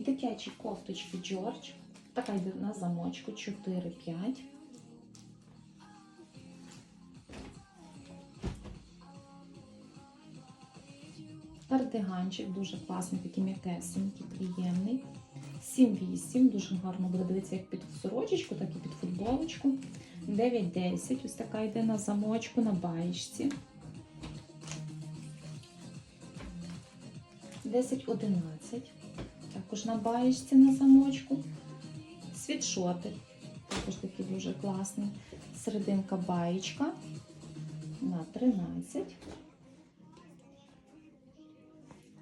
Дитячі кофточки Джордж. Така йде на замочку 4-5. Кардиганчик дуже класний, такий м'якесенький, приємний. 7-8, дуже гарно буде дивитися як під сорочечку, так і під футболочку. 9-10, ось така йде на замочку, на баєчці. 10-11, також на баєчці на замочку. Світшотик, також такий дуже класний. Серединка баєчка на 13.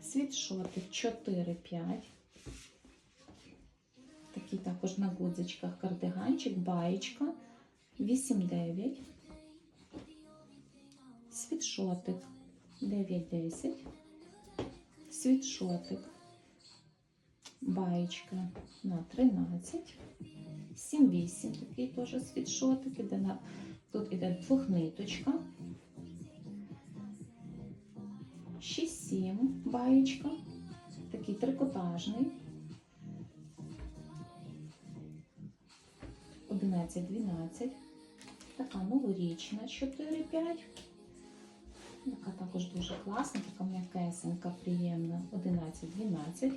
Світшотик 4-5. Такий також на гудзичках кардиганчик, баєчка 8-9. Світшотик 9-10. Світшотик. Баєчка на 13. 7-8. Такий теж світшотик. Іде на... Тут іде двохниточка. 6-7 баєчка. Такий трикотажний. 11-12. Така новорічна 4-5. Така також дуже класна, така м'якесенька, приємна. 11-12.